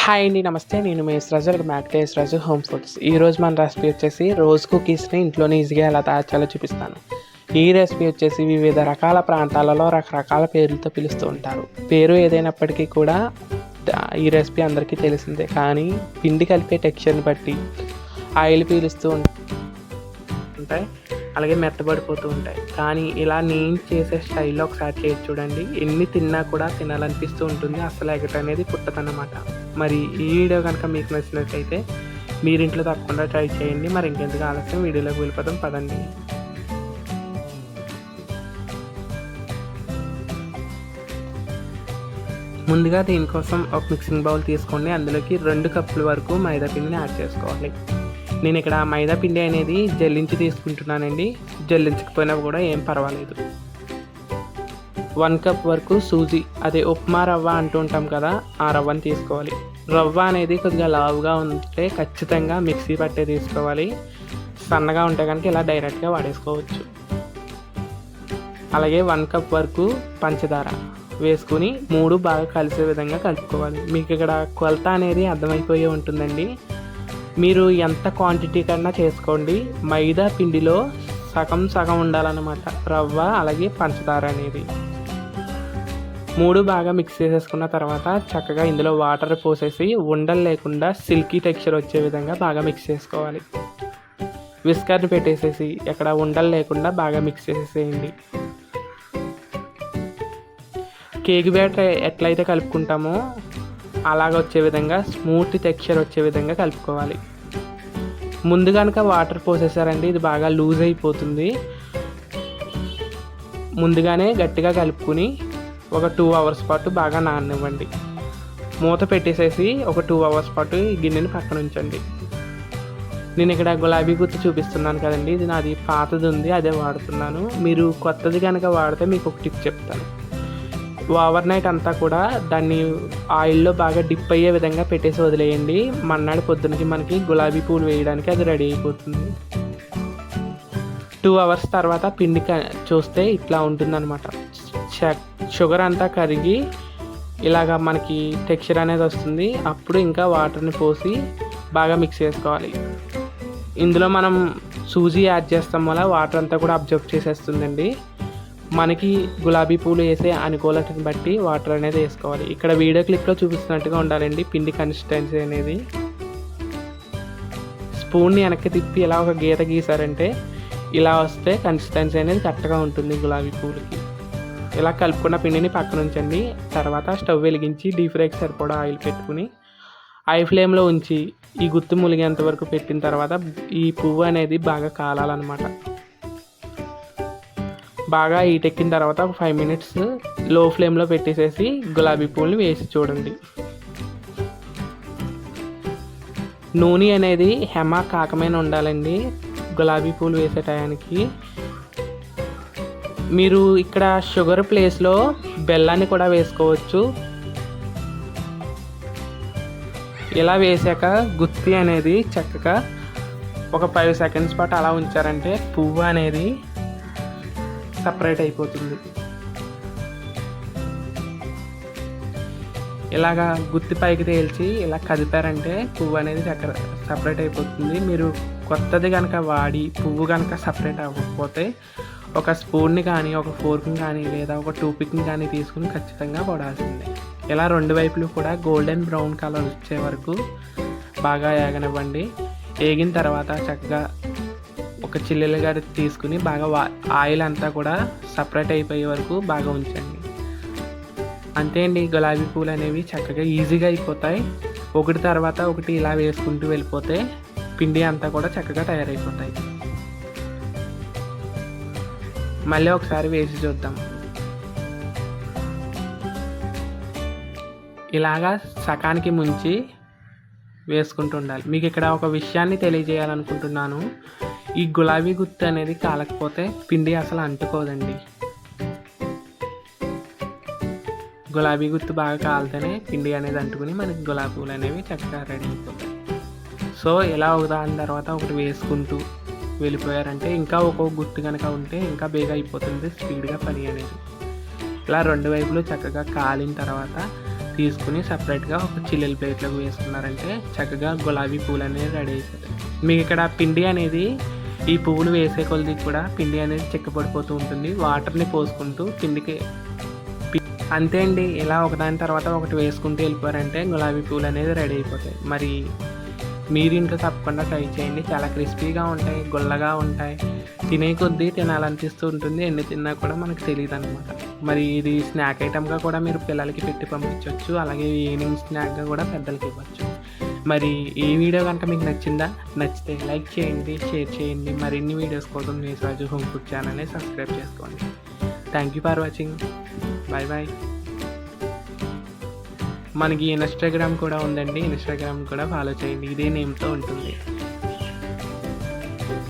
Hi అండి నమస్తే. నేను మేస్ రాజు ఒక మ్యాక్టేస్ రాజు హోమ్ ఫుడ్స్. ఈ రోజు మన రెసిపీ వచ్చేసి రోజ్ కుకీస్ని ఇంట్లోనే ఈజీగా ఎలా తయారు చేయాలో చూపిస్తాను. ఈ రెసిపీ వచ్చేసి వివిధ రకాల ప్రాంతాలలో రకరకాల పేర్లతో పిలుస్తూ ఉంటారు. పేరు ఏదైనప్పటికీ కూడా ఈ రెసిపీ అందరికీ తెలిసిందే. కానీ పిండి కలిపే టెక్స్చర్ని బట్టి ఆయిల్ పీలుస్తూ ఉంటాయి. అలాగే మెత్తబడిపోతూ ఉంటాయి. కానీ ఇలా నేను చేసే స్టైల్లో ఒకసారి చేసి చూడండి. ఎన్ని తిన్నా కూడా తినాలనిపిస్తూ ఉంటుంది. అసలు ఎగట అనేది పుట్టదన్నమాట. మరి ఈ వీడియో కనుక మీకు నచ్చినట్లయితే మీరు ఇంట్లో తప్పకుండా ట్రై చేయండి. మరి ఇంకెందుకు ఆలస్యం? వీడియోలోకి వెళ్ళిపోతాం పదండి. ముందుగా దీనికోసం ఒక మిక్సింగ్ బౌల్ తీసుకోండి. అందులోకి రెండు కప్పుల వరకు మైదా పిండిని యాడ్ చేసుకోవాలి. నేను ఇక్కడ మైదా పిండి అనేది జల్లించి తీసుకుంటున్నానండి. జల్లించకపోయినా కూడా ఏం పర్వాలేదు. వన్ కప్ వరకు సూజీ అదే ఉప్మా రవ్వ అంటూ ఉంటాం కదా ఆ రవ్వని తీసుకోవాలి. రవ్వ అనేది కొద్దిగా లావుగా ఉంటే ఖచ్చితంగా మిక్సీ పట్టే తీసుకోవాలి. సన్నగా ఉంటే కనుక ఇలా డైరెక్ట్గా వాడేసుకోవచ్చు. అలాగే వన్ కప్ వరకు పంచదార వేసుకుని మూడు బాగా కలిసే విధంగా కలుపుకోవాలి. మీకు ఇక్కడ కొలత అనేది అర్థమైపోయి ఉంటుందండి. మీరు ఎంత క్వాంటిటీ కన్నా చేసుకోండి. మైదా పిండిలో సగం సగం ఉండాలన్నమాట. రవ్వ అలాగే పంచదార అనేది. మూడు బాగా మిక్స్ చేసేసుకున్న తర్వాత చక్కగా ఇందులో వాటర్ పోసేసి ఉండలు లేకుండా సిల్కీ టెక్స్చర్ వచ్చే విధంగా బాగా మిక్స్ చేసుకోవాలి. విస్కర్ని పెట్టేసేసి ఎక్కడ ఉండలు లేకుండా బాగా మిక్స్ చేసేసేయండి. కేక్ బ్యాటర్ ఎట్లయితే కలుపుకుంటామో అలాగ వచ్చే విధంగా స్మూత్ టెక్స్చర్ వచ్చే విధంగా కలుపుకోవాలి. ముందు కనుక వాటర్ పోసేసారండి ఇది బాగా లూజ్ అయిపోతుంది. ముందుగానే గట్టిగా కలుపుకుని ఒక టూ అవర్స్ పాటు బాగా నాననివ్వండి. మూత పెట్టేసేసి ఒక టూ అవర్స్ పాటు ఈ గిన్నెని పక్కన ఉంచండి. నేను ఇక్కడ గులాబీ గుర్తు చూపిస్తున్నాను కదండి ఇది నాది పాతది ఉంది అదే వాడుతున్నాను. మీరు కొత్తది కనుక వాడితే మీకు ఒక టిప్ చెప్తాను. ఓవర్ నైట్ అంతా కూడా దాన్ని ఆయిల్లో బాగా డిప్ అయ్యే విధంగా పెట్టేసి వదిలేయండి. మన్నాడు పొద్దునకి మనకి గులాబీ పూలు వేయడానికి అది రెడీ అయిపోతుంది. టూ అవర్స్ తర్వాత పిండి క- చూస్తే ఇట్లా ఉంటుందన్నమాట. ష- షుగర్ అంతా కరిగి ఇలాగా మనకి టెక్స్చర్ అనేది వస్తుంది. అప్పుడు ఇంకా వాటర్ని పోసి బాగా మిక్స్ చేసుకోవాలి. ఇందులో మనం సూజీ యాడ్ చేస్తాం వల్ల వాటర్ అంతా కూడా అబ్జర్వ్ చేసేస్తుందండి. మనకి గులాబీ పూలు వేసే అనుకూలతని బట్టి వాటర్ అనేది వేసుకోవాలి. ఇక్కడ వీడియో క్లిప్లో చూపిస్తున్నట్టుగా ఉండాలండి. పిండి కన్సిస్టెన్సీ అనేది. స్పూన్ని వెనక్కి తిప్పి ఇలా ఒక గీత గీసారంటే ఇలా వస్తే కన్సిస్టెన్సీ అనేది కరెక్ట్గా ఉంటుంది గులాబీ పూలకి. ఇలా కలుపుకున్న పిండిని పక్కన ఉంచండి. తర్వాత స్టవ్ వెలిగించి డీప్ ఫ్రైకి సరిపడా ఆయిల్ పెట్టుకుని హై ఫ్లేమ్లో ఉంచి ఈ గుత్తు ములిగేంత వరకు పెట్టిన తర్వాత ఈ పువ్వు అనేది బాగా కాలాలన్నమాట. బాగా ఈటెక్కిన తర్వాత ఒక ఫైవ్ మినిట్స్లో ఫ్లేమ్లో పెట్టేసేసి గులాబీ పూలని వేసి చూడండి. నూనె అనేది హెమ కాకమైన ఉండాలండి. గులాబీ పూలు వేసే టయానికి. మీరు ఇక్కడ షుగర్ ప్లేస్లో బెల్లాన్ని కూడా వేసుకోవచ్చు. ఇలా వేసాక గుత్తి అనేది చక్కగా ఒక ఫైవ్ సెకండ్స్ పాటు అలా ఉంచారంటే పువ్వు అనేది సపరేట్ అయిపోతుంది. ఇలాగా గుత్తి పైకి తేల్చి ఇలా కదిపారంటే పువ్వు అనేది చక్కర సపరేట్ అయిపోతుంది. మీరు కొత్తది కనుక వాడి పువ్వు కనుక సపరేట్ అవ్వకపోతే ఒక స్పూన్ని కానీ ఒక ఫోర్క్ని కానీ లేదా ఒక టూపిక్ని కానీ తీసుకుని ఖచ్చితంగా పడాల్సిందే. ఇలా రెండు వైపులు కూడా గోల్డెన్ బ్రౌన్ కలర్ వచ్చే వరకు బాగా ఏగనివ్వండి. ఏగిన తర్వాత చక్కగా ఒక చిల్లెలు గారు తీసుకుని బాగా వా ఆయిల్ అంతా కూడా సపరేట్ అయిపోయే వరకు బాగా ఉంచండి. అంతే అండి గులాబీ పూలు అనేవి చక్కగా ఈజీగా అయిపోతాయి. ఒకటి తర్వాత ఒకటి ఇలా వేసుకుంటూ వెళ్ళిపోతే పిండి అంతా కూడా చక్కగా తయారైపోతాయి. మళ్ళీ ఒకసారి వేసి చూద్దాం. ఇలాగా సకానికి ముంచి వేసుకుంటూ ఉండాలి. మీకు ఇక్కడ ఒక విషయాన్ని తెలియజేయాలనుకుంటున్నాను. ఈ గులాబీ గుత్తి అనేది కాలకపోతే పిండి అసలు అంటుకోదండి. గులాబీ గుత్తు బాగా కాలితేనే పిండి అనేది అంటుకుని మనకి గులాబీ పూలు అనేవి చక్కగా రెడీ అవుతుంది సో ఇలా ఒక దాని తర్వాత ఒకటి వేసుకుంటూ వెళ్ళిపోయారంటే ఇంకా ఒక్కొక్క గుర్తు కనుక ఉంటే ఇంకా బేగా అయిపోతుంది స్పీడ్గా పని అనేది. ఇలా రెండు వైపులు చక్కగా కాలిన తర్వాత తీసుకుని సపరేట్గా ఒక చిల్లెల ప్లేట్లోకి వేసుకున్నారంటే చక్కగా గులాబీ పూలు అనేది రెడీ అయిపోతాయి. మీకు ఇక్కడ పిండి అనేది ఈ పువ్వులు వేసే కొలది కూడా పిండి అనేది చెక్కబడిపోతూ ఉంటుంది. వాటర్ని పోసుకుంటూ పిండికి పి- అంతే అండి. ఇలా ఒకదాని తర్వాత ఒకటి వేసుకుంటూ వెళ్ళిపోయారంటే గులాబీ పూలు అనేది రెడీ అయిపోతాయి. మరి మీరు ఇంట్లో తప్పకుండా ట్రై చేయండి. చాలా క్రిస్పీగా ఉంటాయి గుల్లగా ఉంటాయి. తినే కొద్దీ తినాలనిపిస్తూ ఉంటుంది. ఎన్ని తిన్నా కూడా మనకు తెలియదు అనమాట మరి ఇది స్నాక్ ఐటమ్గా కూడా మీరు పిల్లలకి పెట్టి పంపించవచ్చు అలాగే ఈవినింగ్ స్నాక్గా కూడా పెద్దలకి ఇవ్వచ్చు. మరి ఈ వీడియో కనుక మీకు నచ్చిందా? నచ్చితే లైక్ చేయండి షేర్ చేయండి. మరిన్ని వీడియోస్ కోసం మేసరాజు హోమ్ ఫుడ్ ఛానల్ని సబ్స్క్రైబ్ చేసుకోండి. Thank you for watching bye bye మనకి ఇన్స్టాగ్రామ్ కూడా ఉందండి. ఇన్స్టాగ్రామ్ కూడా ఫాలో చేయండి. ఇదే నేమ్తో ఉంటుంది.